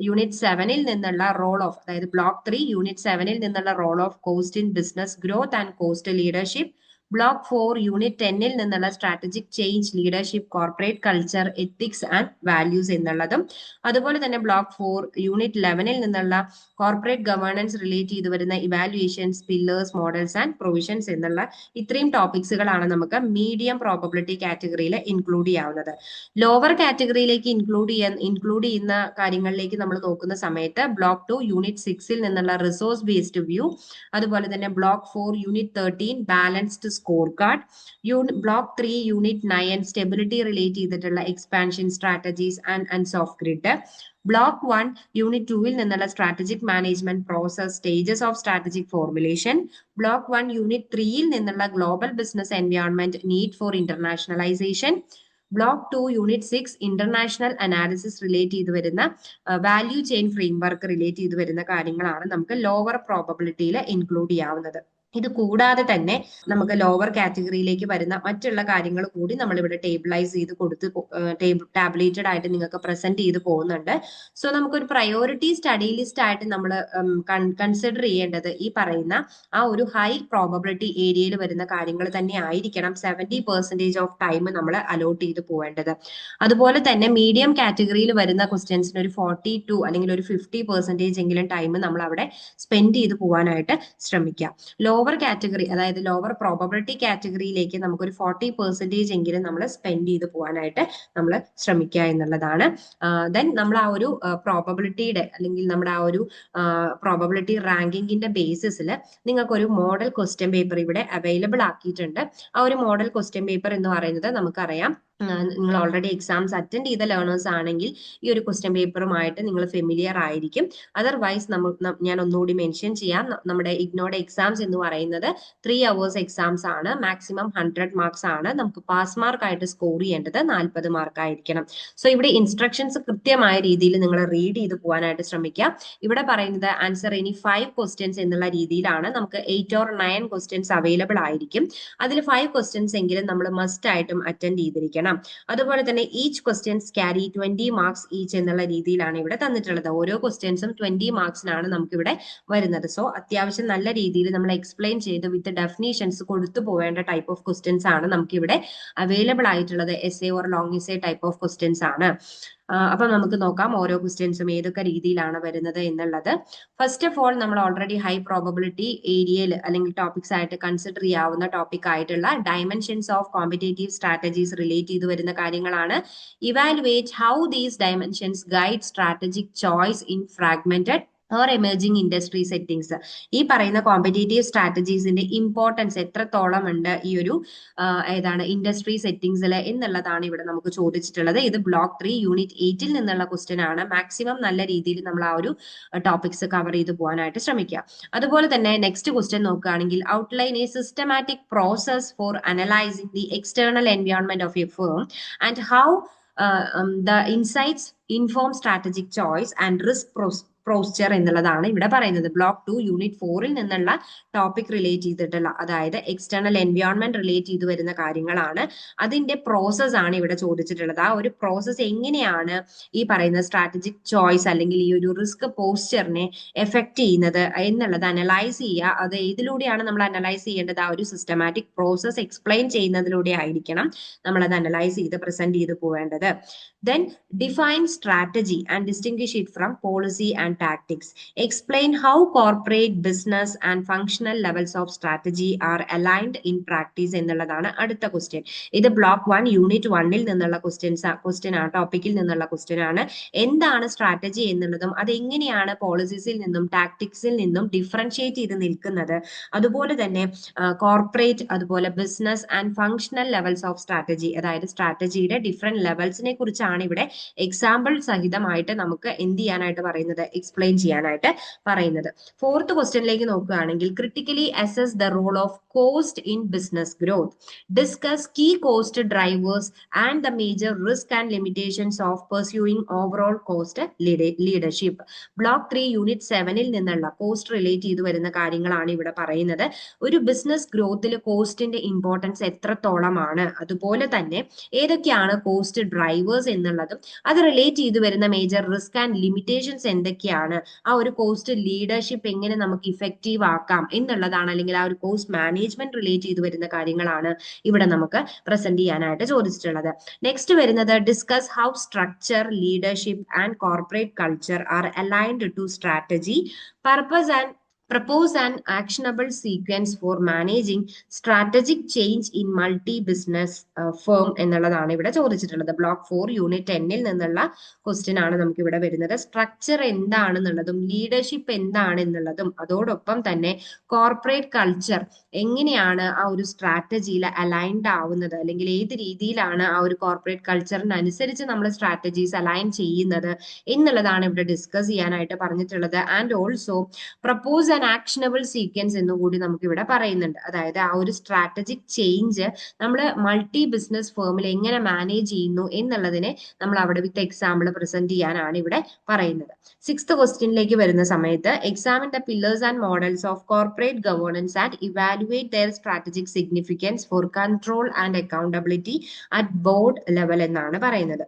unit സെവനിൽ നിന്നുള്ള റോൾ ഓഫ് അതായത് ബ്ലോക്ക് ത്രീ യൂണിറ്റ് സെവനിൽ നിന്നുള്ള role of cost in business growth and cost leadership block four unit ടെന്നിൽ നിന്നുള്ള strategic change leadership corporate culture ethics and values എന്നുള്ളതും. അതുപോലെ തന്നെ ബ്ലോക്ക് ഫോർ യൂണിറ്റ് ലെവനിൽ നിന്നുള്ള കോർപ്പറേറ്റ് ഗവേണൻസ് റിലേറ്റ് ചെയ്ത് വരുന്ന evaluations pillars models and provisions എന്നുള്ള ഇത്രയും ടോപ്പിക്സുകളാണ് നമുക്ക് മീഡിയം പ്രോബബിലിറ്റി കാറ്റഗറിയിൽ ഇൻക്ലൂഡ് ചെയ്യാവുന്നത്. ലോവർ കാറ്റഗറിയിലേക്ക് ഇൻക്ലൂഡ് ചെയ്യാൻ ഇൻക്ലൂഡ് ചെയ്യുന്ന കാര്യങ്ങളിലേക്ക് നമ്മൾ നോക്കുന്ന സമയത്ത് ബ്ലോക്ക് ടു യൂണിറ്റ് സിക്സിൽ നിന്നുള്ള റിസോഴ്സ് ബേസ്ഡ് വ്യൂ അതുപോലെ തന്നെ block four unit thirteen balanced scorecard block three unit nine stability relate ചെയ്തിട്ടുള്ള expansion strategies and Ansoff grid block one unit ടൂവിൽ നിന്നുള്ള strategic management process stages of strategic formulation block one unit ത്രീയിൽ നിന്നുള്ള global business environment need for internationalisation block two unit six international analysis relate ചെയ്ത് വരുന്ന വാല്യൂ ചെയിൻ ഫ്രെയിംവർക്ക് റിലേറ്റ് ചെയ്ത് വരുന്ന കാര്യങ്ങളാണ് നമുക്ക് ലോവർ പ്രോബബിലിറ്റിയിൽ ഇൻക്ലൂഡ് ചെയ്യാവുന്നത്. ഇത് കൂടാതെ തന്നെ നമുക്ക് ലോവർ കാറ്റഗറിയിലേക്ക് വരുന്ന മറ്റുള്ള കാര്യങ്ങൾ കൂടി നമ്മൾ ഇവിടെ ടേബിളൈസ് ചെയ്ത് കൊടുത്ത് ടേബിൾ ടാബ്ലേറ്റഡ് ആയിട്ട് നിങ്ങൾക്ക് പ്രസന്റ് ചെയ്ത് പോകുന്നുണ്ട്. സോ നമുക്കൊരു പ്രയോറിറ്റി സ്റ്റഡി ലിസ്റ്റ് ആയിട്ട് നമ്മൾ കൺസിഡർ ചെയ്യേണ്ടത് ഈ പറയുന്ന ആ ഒരു ഹൈ പ്രോബബിലിറ്റി ഏരിയയിൽ വരുന്ന കാര്യങ്ങൾ തന്നെ ആയിരിക്കണം സെവന്റി പെർസെന്റേജ് ഓഫ് ടൈം നമ്മൾ അലോട്ട് ചെയ്ത് പോകേണ്ടത്. അതുപോലെ തന്നെ മീഡിയം കാറ്റഗറിയിൽ വരുന്ന ക്വസ്റ്റ്യൻസിന് ഒരു ഫോർട്ടി ടു അല്ലെങ്കിൽ ഒരു ഫിഫ്റ്റി പെർസെന്റേജ് എങ്കിലും ടൈം നമ്മൾ അവിടെ സ്പെൻഡ് ചെയ്ത് പോകാനായിട്ട് ശ്രമിക്കുക. ലോവർ കാറ്റഗറി അതായത് ലോവർ പ്രോബബിലിറ്റി കാറ്റഗറിയിലേക്ക് നമുക്കൊരു ഫോർട്ടി പെർസെന്റേജ് എങ്കിലും നമ്മൾ സ്പെൻഡ് ചെയ്ത് പോകാനായിട്ട് നമ്മൾ ശ്രമിക്കുക എന്നുള്ളതാണ്. ദെൻ നമ്മൾ ആ ഒരു പ്രോബബിലിറ്റിയുടെ അല്ലെങ്കിൽ നമ്മുടെ ആ ഒരു പ്രോബബിലിറ്റി റാങ്കിങ്ങിന്റെ ബേസിസിൽ നിങ്ങൾക്കൊരു മോഡൽ ക്വസ്റ്റ്യൻ പേപ്പർ ഇവിടെ അവൈലബിൾ ആക്കിയിട്ടുണ്ട്. ആ ഒരു മോഡൽ ക്വസ്റ്റ്യൻ പേപ്പർ എന്ന് പറയുന്നത് നമുക്കറിയാം. നിങ്ങൾ ഓൾറെഡി എക്സാംസ് അറ്റൻഡ് ചെയ്ത ലേണേഴ്സ് ആണെങ്കിൽ ഈ ഒരു ക്വസ്റ്റ്യൻ പേപ്പറുമായിട്ട് നിങ്ങൾ ഫെമിലിയർ ആയിരിക്കും. അതർവൈസ് നമ്മൾ ഞാൻ ഒന്നുകൂടി മെൻഷൻ ചെയ്യാം. നമ്മുടെ ഇഗ്നോയുടെ എക്സാംസ് എന്ന് പറയുന്നത് ത്രീ അവേഴ്സ് എക്സാംസ് ആണ്. മാക്സിമം ഹൺഡ്രഡ് മാർക്സ് ആണ്. നമുക്ക് പാസ് മാർക്ക് ആയിട്ട് സ്കോർ ചെയ്യേണ്ടത് നാൽപ്പത് മാർക്ക് ആയിരിക്കണം. സോ ഇവിടെ ഇൻസ്ട്രക്ഷൻസ് കൃത്യമായ രീതിയിൽ നിങ്ങൾ റീഡ് ചെയ്ത് പോകാനായിട്ട് ശ്രമിക്കുക ഇവിടെ പറയുന്നത് ആൻസർ ഇനി ഫൈവ് ക്വസ്റ്റ്യൻസ് എന്നുള്ള രീതിയിലാണ്. നമുക്ക് eight or nine questions available ആയിരിക്കും. അതിൽ ഫൈവ് ക്വസ്റ്റ്യൻസ് എങ്കിലും നമ്മൾ മസ്റ്റ് ആയിട്ടും അറ്റൻഡ് ചെയ്തിരിക്കണം. അതുപോലെ തന്നെ each questions carry twenty marks each എന്നുള്ള രീതിയിലാണ് ഇവിടെ തന്നിട്ടുള്ളത്. ഓരോ ക്വസ്റ്റ്യൻസും ട്വന്റി മാർക്സിനാണ് നമുക്ക് ഇവിടെ വരുന്നത്. സോ അത്യാവശ്യം നല്ല രീതിയിൽ നമ്മൾ എക്സ്പ്ലെയിൻ ചെയ്ത് വിത്ത് ഡെഫിനേഷൻസ് കൊടുത്തു പോവേണ്ട ടൈപ്പ് ഓഫ് ക്വസ്റ്റ്യൻസ് ആണ് നമുക്ക് ഇവിടെ അവൈലബിൾ ആയിട്ടുള്ളത്. S A or long S A type of questions ആണ്. അപ്പൊ നമുക്ക് നോക്കാം ഓരോ ക്വസ്റ്റ്യൻസും ഏതൊക്കെ രീതിയിലാണ് വരുന്നത് എന്നുള്ളത്. ഫസ്റ്റ് ഓഫ് ഓൾ നമ്മൾ ഓൾറെഡി ഹൈ പ്രോബബിലിറ്റി ഏരിയയിൽ അല്ലെങ്കിൽ ടോപ്പിക്സ് ആയിട്ട് കൺസിഡർ ചെയ്യാവുന്ന ടോപ്പിക് ആയിട്ടുള്ള dimensions of competitive strategies relate ചെയ്ത് വരുന്ന കാര്യങ്ങളാണ്. Evaluate how these dimensions guide strategic choice in fragmented or emerging industry settings ഈ പറയുന്ന കോമ്പറ്റേറ്റീവ് സ്ട്രാറ്റജീസിന്റെ ഇമ്പോർട്ടൻസ് എത്രത്തോളം ഉണ്ട്? ഈ ഒരു ഏതാണ് ഇൻഡസ്ട്രി സെറ്റിംഗ്സിൽ എന്നുള്ളതാണ് ഇവിടെ നമുക്ക് ചോദിച്ചിട്ടുള്ളത്. ഇത് ബ്ലോക്ക് ത്രീ യൂണിറ്റ് എയ്റ്റിൽ നിന്നുള്ള ക്വസ്റ്റ്യൻ ആണ്. മാക്സിമം നല്ല രീതിയിൽ നമ്മൾ ആ ഒരു ടോപ്പിക്സ് കവർ ചെയ്ത് പോകാനായിട്ട് ശ്രമിക്കുക. അതുപോലെ തന്നെ നെക്സ്റ്റ് ക്വസ്റ്റ്യൻ നോക്കുകയാണെങ്കിൽ outline a systematic process for analysing the external environment of a firm and how the insights inform strategic choice and risk posture എന്നുള്ളതാണ് ഇവിടെ പറയുന്നത്. ബ്ലോക്ക് ടു യൂണിറ്റ് ഫോറിൽ നിന്നുള്ള ടോപ്പിക് റിലേറ്റ് ചെയ്തിട്ടുള്ള അതായത് എക്സ്റ്റേണൽ എൻവയോൺമെന്റ് റിലേറ്റ് ചെയ്ത് വരുന്ന കാര്യങ്ങളാണ്. അതിന്റെ പ്രോസസ് ആണ് ഇവിടെ ചോദിച്ചിട്ടുള്ളത്. ആ ഒരു പ്രോസസ് എങ്ങനെയാണ് ഈ പറയുന്ന സ്ട്രാറ്റജിക് ചോയ്സ് അല്ലെങ്കിൽ ഈ ഒരു റിസ്ക് പോസ്ചറിനെ എഫക്ട് ചെയ്യുന്നത് എന്നുള്ളത് അനലൈസ് ചെയ്യുക. അത് ഏതിലൂടെയാണ് നമ്മൾ അനലൈസ് ചെയ്യേണ്ടത്? ആ ഒരു സിസ്റ്റമാറ്റിക് പ്രോസസ് എക്സ്പ്ലെയിൻ ചെയ്യുന്നതിലൂടെ ആയിരിക്കണം നമ്മൾ അത് അനലൈസ് ചെയ്ത് പ്രസന്റ് ചെയ്ത് പോവേണ്ടത്. Then define strategy and distinguish it from policy and tactics. Explain how corporate business and functional levels of strategy are aligned in practice എന്നുള്ളതാണ് അടുത്ത ക്വസ്റ്റ്യൻ ഇത് ബ്ലോക്ക് വൺ യൂണിറ്റ് വണ്ണിൽ നിന്നുള്ള ക്വസ്റ്റ്യൻസ് question ആണ് ടോപ്പിക്കിൽ നിന്നുള്ള question ആണ്. എന്താണ് സ്ട്രാറ്റജി എന്നുള്ളതും അത് എങ്ങനെയാണ് പോളിസീസിൽ നിന്നും ടാക്ടിക്സിൽ നിന്നും ഡിഫറൻഷിയേറ്റ് ചെയ്ത് നിൽക്കുന്നത്? അതുപോലെ തന്നെ കോർപ്പറേറ്റ് അതുപോലെ business and functional levels of strategy അതായത് സ്ട്രാറ്റജിയുടെ ഡിഫറെന്റ് ലെവൽസിനെ കുറിച്ചാണ് ഇവിടെ എക്സാമ്പിൾ സഹിതമായിട്ട് നമുക്ക് എന്ത് ചെയ്യാനായിട്ട് പറയുന്നത്? എക്സ്പ്ലെയിൻ ചെയ്യാനായിട്ട് പറയുന്നത്. ഫോർത്ത് ക്വസ്റ്റ്യനിലേക്ക് നോക്കുകയാണെങ്കിൽ critically assess the role of cost in business growth discuss key cost drivers and the major risk and limitations of pursuing overall cost leadership block three unit സെവനിൽ നിന്നുള്ള കോസ്റ്റ് റിലേറ്റ് ചെയ്ത് വരുന്ന കാര്യങ്ങളാണ് ഇവിടെ പറയുന്നത്. ഒരു ബിസിനസ് ഗ്രോത്തിൽ കോസ്റ്റിന്റെ ഇമ്പോർട്ടൻസ് എത്രത്തോളമാണ്? അതുപോലെ തന്നെ ഏതൊക്കെയാണ് കോസ്റ്റ് ഡ്രൈവേഴ്സ് എന്നുള്ളതും. അത് റിലേറ്റ് ചെയ്ത് വരുന്ന മേജർ റിസ്ക് ആൻഡ് ലിമിറ്റേഷൻസ് എന്തൊക്കെയാണ്? ആ ഒരു കോസ്റ്റ് ലീഡർഷിപ്പ് എങ്ങനെ നമുക്ക് ഇഫക്റ്റീവ് ആക്കാം എന്നുള്ളതാണ് അല്ലെങ്കിൽ ആ ഒരു കോസ്റ്റ് മാനേജ്മെന്റ് റിലേറ്റ് ചെയ്ത് വരുന്ന കാര്യങ്ങളാണ് ഇവിടെ നമുക്ക് പ്രസന്റ് ചെയ്യാനായിട്ട് ചോദിച്ചിട്ടുള്ളത്. നെക്സ്റ്റ് വരുന്നത് discuss how structure leadership and corporate culture are aligned to strategy purpose and propose an actionable sequence for managing strategic change in multi business uh, firm എന്നുള്ളതാണ് ഇവിടെ ചോദിച്ചിട്ടുള്ളത്. ബ്ലോക്ക് ഫോർ യൂണിറ്റ് ടെന്നിൽ നിന്നുള്ള ക്വസ്റ്റ്യൻ ആണ് നമുക്ക് ഇവിടെ വരുന്നത്. സ്ട്രക്ചർ എന്താണെന്നുള്ളതും ലീഡർഷിപ്പ് എന്താണ് എന്നുള്ളതും അതോടൊപ്പം തന്നെ കോർപ്പറേറ്റ് കൾച്ചർ എങ്ങനെയാണ് ആ ഒരു സ്ട്രാറ്റജിയിൽ അലൈൻഡ് ആവുന്നത്? അല്ലെങ്കിൽ ഏത് രീതിയിലാണ് ആ ഒരു കോർപ്പറേറ്റ് കൾച്ചറിനനുസരിച്ച് നമ്മൾ സ്ട്രാറ്റജീസ് അലൈൻ ചെയ്യുന്നത് എന്നുള്ളതാണ് ഇവിടെ ഡിസ്കസ് ചെയ്യാനായിട്ട് പറഞ്ഞിട്ടുള്ളത്. And also propose and actionable sequence എന്ന് കൂടി നമുക്ക് ഇവിടെ പറയുന്നുണ്ട്. അതായത് ആ ഒരു സ്ട്രാറ്റജിക് ചേഞ്ച് നമ്മൾ മൾട്ടി ബിസിനസ് ഫേമിൽ എങ്ങനെ മാനേജ് ചെയ്യുന്നു എന്നുള്ളതിനെ നമ്മൾ അവിടെ വിത്ത് എക്സാമ്പിൾ പ്രസന്റ് ചെയ്യാനാണ് ഇവിടെ പറയുന്നത്. സിക്സ്ത് ക്വസ്റ്റ്യനിലേക്ക് വരുന്ന സമയത്ത് examine the pillars and models of corporate governance and evaluate their strategic significance for control and accountability at board level എന്നാണ് പറയുന്നത്.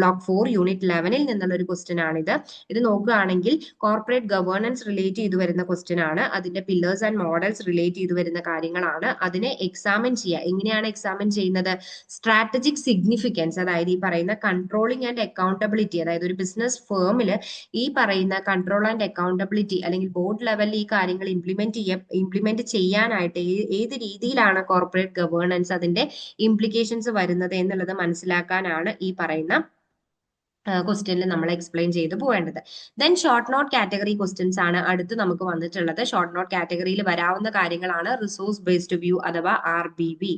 ബ്ലോക്ക് ഫോർ യൂണിറ്റ് ലെവനിൽ നിന്നുള്ള ഒരു ക്വസ്റ്റ്യൻ ആണിത്. ഇത് നോക്കുകയാണെങ്കിൽ കോർപ്പറേറ്റ് ഗവേണൻസ് റിലേറ്റ് ചെയ്തു വരുന്ന ക്വസ്റ്റ്യൻ ആണ്. അതിന്റെ പില്ലേഴ്സ് ആൻഡ് മോഡൽസ് റിലേറ്റ് ചെയ്ത് വരുന്ന കാര്യങ്ങളാണ്. അതിനെ എക്സാമിൻ ചെയ്യുക. എങ്ങനെയാണ് എക്സാമിൻ ചെയ്യുന്നത്? സ്ട്രാറ്റജിക് സിഗ്നിഫിക്കൻസ് അതായത് ഈ പറയുന്ന കൺട്രോളിംഗ് ആൻഡ് അക്കൗണ്ടബിലിറ്റി അതായത് ഒരു ബിസിനസ് ഫേമിൽ ഈ പറയുന്ന കൺട്രോൾ ആൻഡ് അക്കൗണ്ടബിലിറ്റി അല്ലെങ്കിൽ ബോർഡ് ലെവലിൽ ഈ കാര്യങ്ങൾ ഇംപ്ലിമെന്റ് ചെയ്യ ഇംപ്ലിമെന്റ് ചെയ്യാനായിട്ട് ഏത് രീതിയിലാണ് കോർപ്പറേറ്റ് ഗവേണൻസ് അതിന്റെ ഇംപ്ലിക്കേഷൻസ് വരുന്നത് എന്നുള്ളത് മനസ്സിലാക്കാനാണ് ഈ പറയുന്ന ക്വസ്റ്റ്യനിൽ നമ്മൾ എക്സ്പ്ലെയിൻ ചെയ്ത് പോകേണ്ടത് then short note category questions ആണ് അടുത്ത് നമുക്ക് വന്നിട്ടുള്ളത്. ഷോർട്ട് നോട്ട് കാറ്റഗറിയിൽ വരാവുന്ന കാര്യങ്ങളാണ് റിസോഴ്സ് ബേസ്ഡ് വ്യൂ അഥവാ ആർ ബി ബി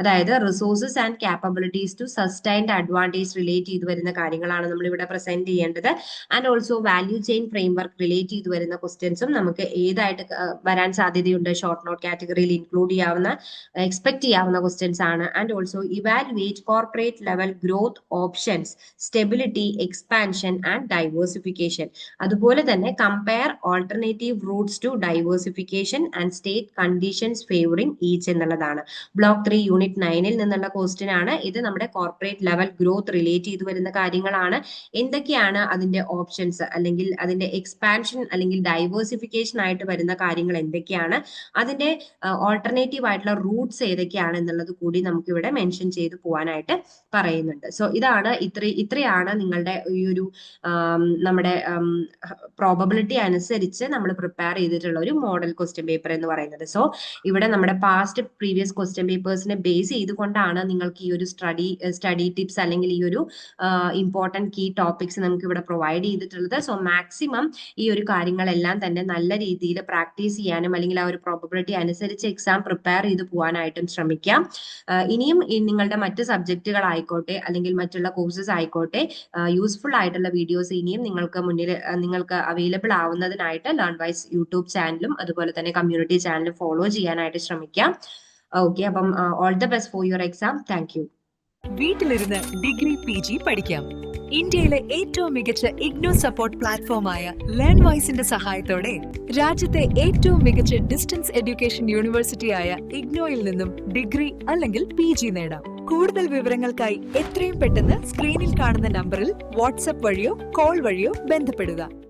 അതായത് resources and capabilities to sustained advantage relate ചെയ്ത് വരുന്ന കാര്യങ്ങളാണ് നമ്മൾ ഇവിടെ പ്രസന്റ് ചെയ്യേണ്ടത്. And also value chain framework relate ചെയ്ത് വരുന്ന ക്വസ്റ്റ്യൻസും നമുക്ക് ഏതായിട്ട് വരാൻ സാധ്യതയുണ്ട്? ഷോർട്ട് നോട്ട് കാറ്റഗറിയിൽ ഇൻക്ലൂഡ് ചെയ്യാവുന്ന എക്സ്പെക്ട് ചെയ്യാവുന്ന ക്വസ്റ്റ്യൻസ് ആണ്. And also evaluate corporate level growth options stability expansion and diversification അതുപോലെ തന്നെ compare alternative routes to diversification and state conditions favouring each എന്നുള്ളതാണ്. ബ്ലോക്ക് ത്രീ യൂണിറ്റ് നയനിൽ നിന്നുള്ള ക്വസ്റ്റ്യൻ ആണ്. ഇത് നമ്മുടെ കോർപ്പറേറ്റ് ലെവൽ ഗ്രോത്ത് റിലേറ്റ് ചെയ്ത് വരുന്ന കാര്യങ്ങളാണ്. എന്തൊക്കെയാണ് അതിന്റെ ഓപ്ഷൻസ് അല്ലെങ്കിൽ അതിന്റെ എക്സ്പാൻഷൻ അല്ലെങ്കിൽ ഡൈവേഴ്സിഫിക്കേഷൻ ആയിട്ട് വരുന്ന കാര്യങ്ങൾ എന്തൊക്കെയാണ്? അതിന്റെ ഓൾട്ടർനേറ്റീവ് ആയിട്ടുള്ള റൂട്ട്സ് ഏതൊക്കെയാണ് എന്നുള്ളത് കൂടി നമുക്ക് ഇവിടെ മെൻഷൻ ചെയ്ത് പോകാനായിട്ട് പറയുന്നുണ്ട്. സോ ഇതാണ് ഇത്ര ഇത്രയാണ് നിങ്ങളുടെ ഈ ഒരു നമ്മുടെ പ്രോബബിലിറ്റി അനുസരിച്ച് നമ്മൾ പ്രിപ്പയർ ചെയ്തിട്ടുള്ള ഒരു മോഡൽ ക്വസ്റ്റ്യൻ പേപ്പർ എന്ന് പറയുന്നത്. സോ ഇവിടെ നമ്മുടെ പാസ്റ്റ് പ്രീവിയസ് ക്വസ്റ്റ്യൻ പേപ്പേഴ്സിനെ ബേസ് ചെയ്തുകൊണ്ടാണ് നിങ്ങൾക്ക് ഈ ഒരു സ്റ്റഡി സ്റ്റഡി ടിപ്സ് അല്ലെങ്കിൽ ഈ ഒരു ഇമ്പോർട്ടന്റ് കീ ടോപ്പിക്സ് നമുക്ക് ഇവിടെ പ്രൊവൈഡ് ചെയ്തിട്ടുള്ളത്. സോ മാക്സിമം ഈ ഒരു കാര്യങ്ങളെല്ലാം തന്നെ നല്ല രീതിയിൽ പ്രാക്ടീസ് ചെയ്യാനും അല്ലെങ്കിൽ ആ ഒരു പ്രോബബിലിറ്റി അനുസരിച്ച് എക്സാം പ്രിപ്പയർ ചെയ്ത് പോകാനായിട്ടും ശ്രമിക്കാം. ഇനിയും നിങ്ങളുടെ മറ്റ് സബ്ജക്റ്റുകളായിക്കോട്ടെ അല്ലെങ്കിൽ മറ്റുള്ള കോഴ്സസ് ആയിക്കോട്ടെ യൂസ്ഫുൾ ആയിട്ടുള്ള വീഡിയോസ് ഇനിയും നിങ്ങൾക്ക് മുന്നിൽ നിങ്ങൾക്ക് അവൈലബിൾ ആവുന്നതിനായിട്ട് ലേൺ വൈസ് യൂട്യൂബ് ചാനലും അതുപോലെ തന്നെ കമ്മ്യൂണിറ്റി ചാനലും ഫോളോ ചെയ്യാനായിട്ട് ശ്രമിക്കാം. ഓക്കെ അപ്പം all the best for your exam thank you വീട്ടിലിരുന്ന് ഡിഗ്രി പി ജി പഠിക്കാം. ഇന്ത്യയിലെ ഏറ്റവും മികച്ച ഇഗ്നോ സപ്പോർട്ട് പ്ലാറ്റ്ഫോമായ ലേൺ വൈസിന്റെ സഹായത്തോടെ രാജ്യത്തെ ഏറ്റവും മികച്ച ഡിസ്റ്റൻസ് എഡ്യൂക്കേഷൻ യൂണിവേഴ്സിറ്റിയായ ഇഗ്നോയിൽ നിന്നും ഡിഗ്രി അല്ലെങ്കിൽ പി നേടാം. കൂടുതൽ വിവരങ്ങൾക്കായി എത്രയും പെട്ടെന്ന് സ്ക്രീനിൽ കാണുന്ന നമ്പറിൽ വാട്സപ്പ് വഴിയോ കോൾ വഴിയോ ബന്ധപ്പെടുക.